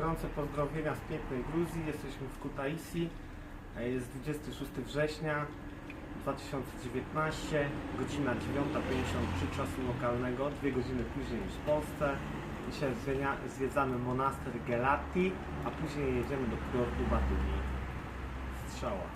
Gorące pozdrowienia z pięknej Gruzji. Jesteśmy w Kutaisi. E, Jest 26 września 2019, godzina 9.53 czasu lokalnego, dwie godziny później niż w Polsce. Dzisiaj zwiedzamy monaster Gelati, a później jedziemy do kurortu Batumi. Strzała.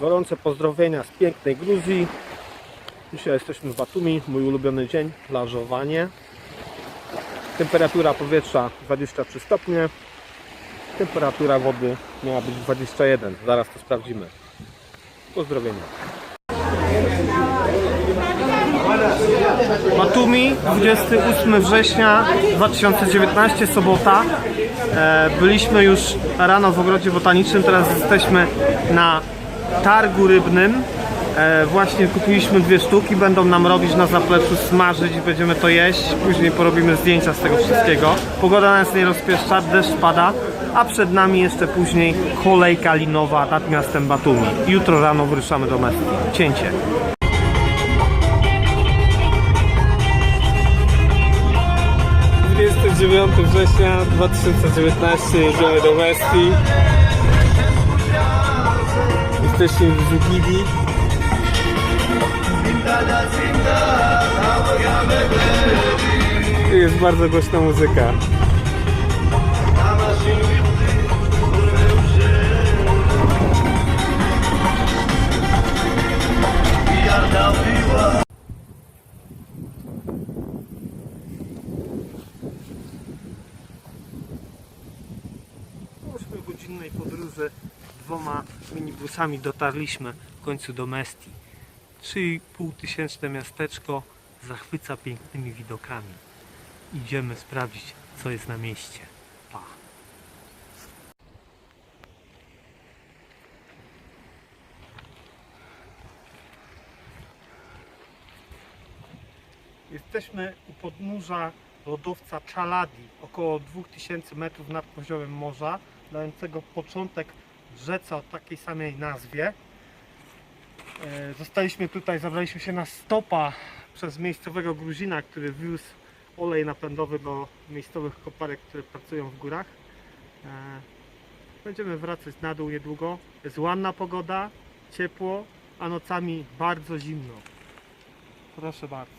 Gorące pozdrowienia z pięknej Gruzji. Dzisiaj jesteśmy w Batumi, mój ulubiony dzień, plażowanie. Temperatura powietrza 23 stopnie. Temperatura wody miała być 21. Zaraz to sprawdzimy. Pozdrowienia. Batumi, 28 września 2019, sobota. E, byliśmy już rano w ogrodzie botanicznym, teraz jesteśmy na targu rybnym. E, właśnie kupiliśmy dwie sztuki, będą nam robić na zapleczu, smażyć i będziemy to jeść. Później porobimy zdjęcia z tego wszystkiego. Pogoda nas nie rozpieszcza, deszcz pada, a przed nami jeszcze później kolejka linowa nad miastem Batumi. Jutro rano wyruszamy do Messi. Cięcie. 29 września 2019 jedziemy do Messi. Jesteśmy w Wigilii. Jest bardzo głośna muzyka. Po 8-godzinnej podróży dwoma minibusami dotarliśmy w końcu do Mesti. 3,5 tysięczne miasteczko zachwyca pięknymi widokami. Idziemy sprawdzić, co jest na mieście. Pa. Jesteśmy u podnóża lodowca Chaladi, około 2000 metrów nad poziomem morza, dającego początek rzece o takiej samej nazwie. E, Zostaliśmy tutaj, zabraliśmy się na stopa przez miejscowego Gruzina, który wiózł olej napędowy do miejscowych koparek, które pracują w górach. E, Będziemy wracać na dół niedługo. Jest ładna pogoda, ciepło, a nocami bardzo zimno. Proszę bardzo.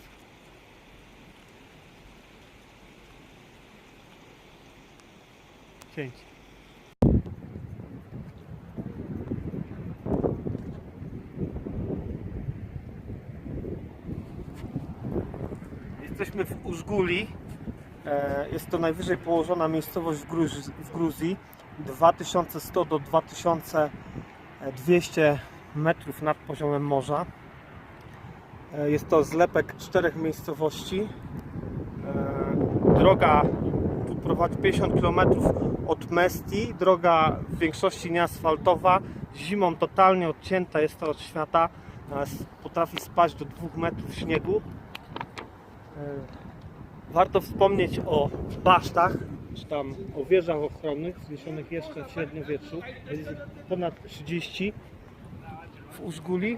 Cięcie. Jesteśmy w Użguli. E, Jest to najwyżej położona miejscowość w, Gruzji. 2100 do 2200 metrów nad poziomem morza. E, Jest to zlepek czterech miejscowości. E, Droga tu prowadzi 50 km od Mesti. Droga w większości nieasfaltowa. Zimą totalnie odcięta jest to od świata. Potrafi spaść do 2 metrów śniegu. E, Warto wspomnieć o basztach, czy tam o wieżach ochronnych wzniesionych jeszcze w średniowieczu. Jest ponad 30 w Użguli,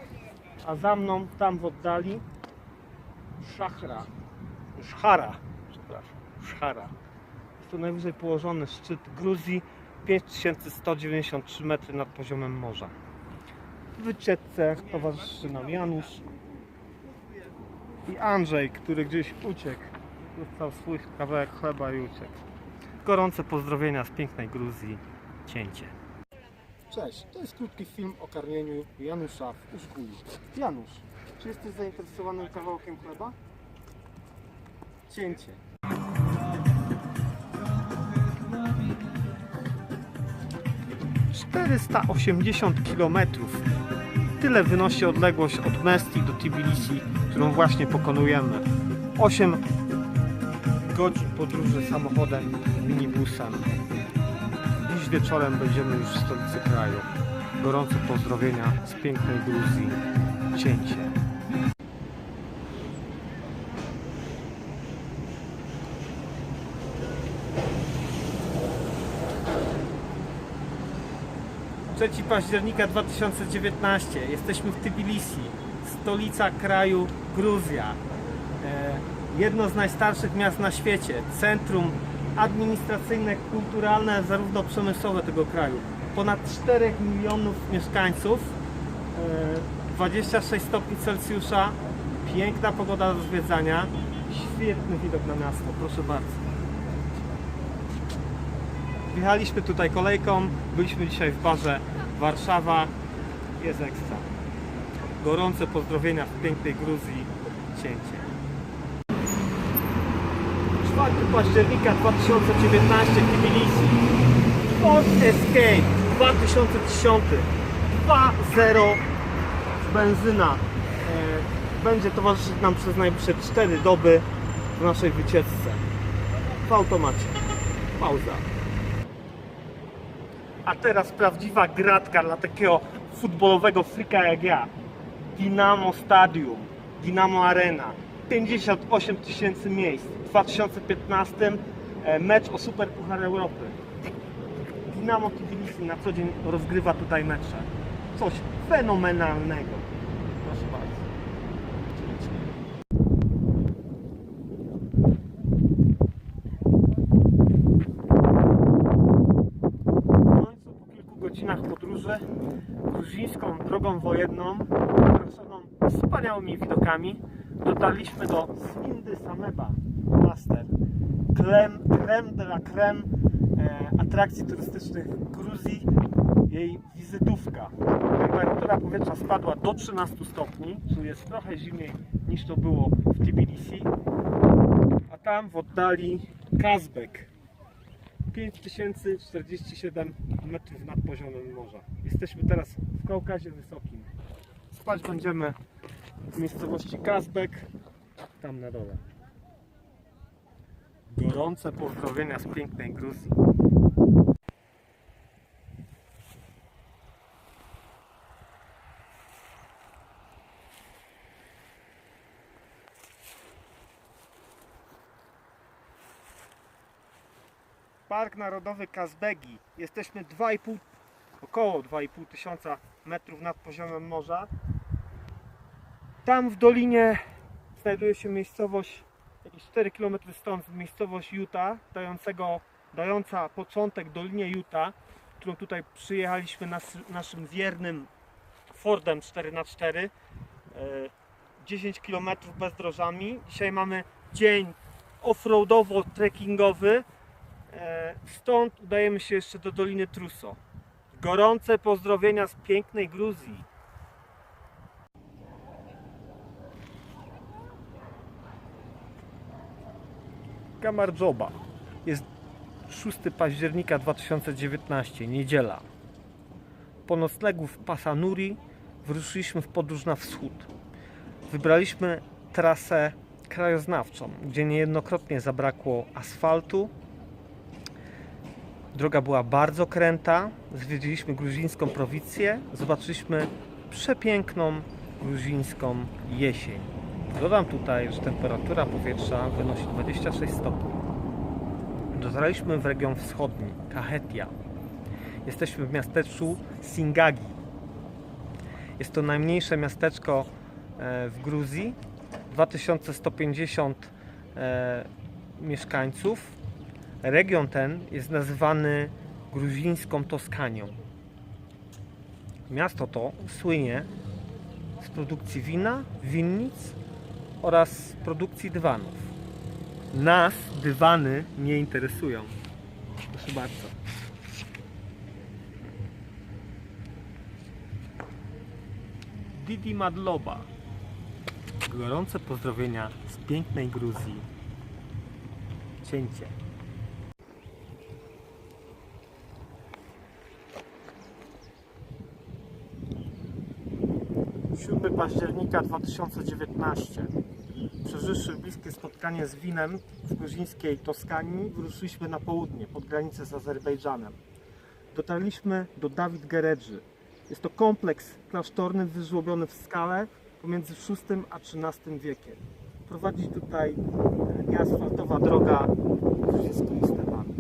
a za mną tam w oddali Szachra. Szchara, przepraszam, Szchara. Jest to najwyżej położony szczyt Gruzji, 5193 metry nad poziomem morza. W wycieczce towarzyszy nam Janusz i Andrzej, który gdzieś uciekł. Dostał swój kawałek chleba i uciekł. Gorące pozdrowienia z pięknej Gruzji. Cięcie. Cześć, to jest krótki film o karmieniu Janusza w Użguli. Janusz, czy jesteś zainteresowany kawałkiem chleba? Cięcie. Czterysta osiemdziesiąt kilometrów. Tyle wynosi odległość od Mesti do Tbilisi, którą właśnie pokonujemy. 8 godzin podróży samochodem, minibusem. Dziś wieczorem będziemy już w stolicy kraju. Gorące pozdrowienia z pięknej Gruzji. Cięcie. Trzeci października 2019. Jesteśmy w Tbilisi, stolica kraju Gruzja. E, Jedno z najstarszych miast na świecie. Centrum administracyjne, kulturalne, zarówno przemysłowe tego kraju. Ponad 4 milionów mieszkańców, e, 26 stopni Celsjusza, piękna pogoda do zwiedzania, świetny widok na miasto, proszę bardzo. Wjechaliśmy tutaj kolejką, byliśmy dzisiaj w barze Warszawa, jest ekstra. Gorące pozdrowienia w pięknej Gruzji, cięcie. 4 października 2019 Tbilisi. Ford Escape 2010 2.0 benzyna. E, będzie towarzyszyć nam przez najbliższe 4 doby w naszej wycieczce. W automacie. Pauza a teraz prawdziwa gratka dla takiego futbolowego frika jak ja. Dinamo Stadium, Dinamo Arena. 58 tysięcy miejsc. W 2015 e, mecz o Super Puchar Europy. Dinamo Tbilisi na co dzień rozgrywa tutaj mecze. Coś fenomenalnego proszę bardzo W końcu po kilku podróży gruzińską drogą wojenną, okrążoną wspaniałymi widokami, dotarliśmy do Swindy Sameba Master. Creme, creme de la creme e, atrakcji turystycznych Gruzji, jej wizytówka. Temperatura powietrza spadła do 13 stopni, czyli jest trochę zimniej niż to było w Tbilisi. A tam w oddali Kazbek, 5047 metrów nad poziomem morza. Jesteśmy teraz w Kaukazie Wysokim. Spać będziemy w miejscowości Kazbek, tam na dole. Gorące pozdrowienia z pięknej Gruzji. Park Narodowy Kazbegi. Jesteśmy 2,5, około 2,5 tysiąca metrów nad poziomem morza. Tam w dolinie znajduje się miejscowość, jakieś 4 km stąd, miejscowość Utah, dającego, dająca początek dolinie Utah, którą tutaj przyjechaliśmy nas, naszym wiernym Fordem 4x4. e, 10 km bezdrożami. Dzisiaj mamy dzień offroadowo-trekkingowy. E, Stąd udajemy się jeszcze do Doliny Truso. Gorące pozdrowienia z pięknej Gruzji. Gamardżoba. Jest 6 października 2019, niedziela. Po noclegu w Pasanuri wyruszyliśmy w podróż na wschód. Wybraliśmy trasę krajoznawczą, gdzie niejednokrotnie zabrakło asfaltu, Droga była bardzo kręta. Zwiedziliśmy gruzińską prowincję. Zobaczyliśmy przepiękną gruzińską jesień. Dodam tutaj, że temperatura powietrza wynosi 26 stopni. Dotarliśmy w region wschodni, Kahetia. Jesteśmy w miasteczku Singagi. Jest to najmniejsze miasteczko e, w Gruzji. 2150 e, mieszkańców. Region ten jest nazywany gruzińską Toskanią. Miasto to słynie z produkcji wina, winnic oraz produkcji dywanów. Nas dywany nie interesują. Proszę bardzo. Didi Madloba. Gorące pozdrowienia z pięknej Gruzji. Cięcie. 7 października 2019. Przeżywszy bliskie spotkanie z winem w gruzińskiej Toskanii, wyruszyliśmy na południe, pod granicę z Azerbejdżanem. Dotarliśmy do Dawid Geredży. Jest to kompleks klasztorny wyżłobiony w skale pomiędzy VI a XIII wiekiem. Prowadzi tutaj nieasfaltowa droga gruzińskimi stepami.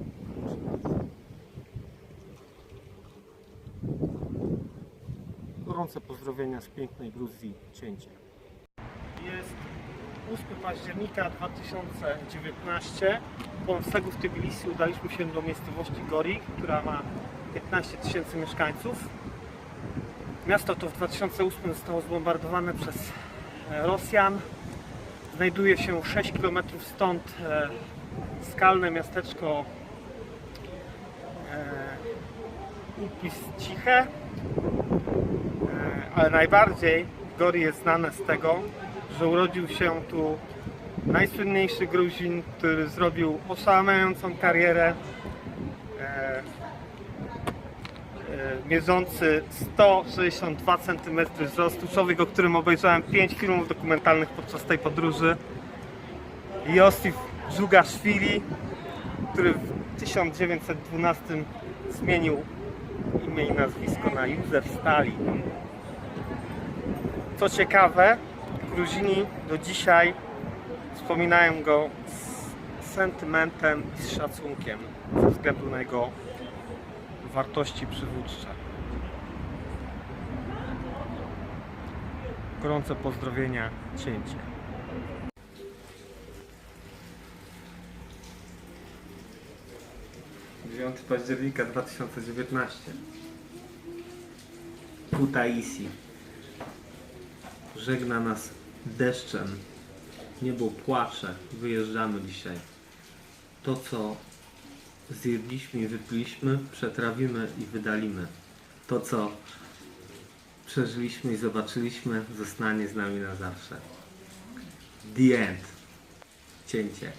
Proszę bardzo. Gorące pozdrowienia z pięknej Gruzji, cięcie. Jest października 2019 po Segu w Tbilisi udaliśmy się do miejscowości Gori, która ma 15 tysięcy mieszkańców. Miasto to w 2008 zostało zbombardowane przez e, Rosjan. Znajduje się 6 km stąd e, skalne miasteczko e, Upis Ciche. Ale najbardziej Gori jest znane z tego, że urodził się tu najsłynniejszy Gruzin, który zrobił oszałamiającą karierę e, e, mierzący 162 cm wzrostu, człowiek, o którym obejrzałem 5 filmów dokumentalnych podczas tej podróży. Josif Żugaszwili, który w 1912 zmienił imię i nazwisko na Józef Stalin. Co ciekawe, Gruzini do dzisiaj wspominają go z sentymentem i z szacunkiem ze względu na jego wartości przywódcze. Gorące pozdrowienia, cięcie. 9 października 2019 Kutaisi Żegna nas deszczem. Niebo płacze Wyjeżdżamy dzisiaj. To co zjedliśmy i wypiliśmy Przetrawimy i wydalimy. To co przeżyliśmy i zobaczyliśmy Zostanie z nami na zawsze. The end. Cięcie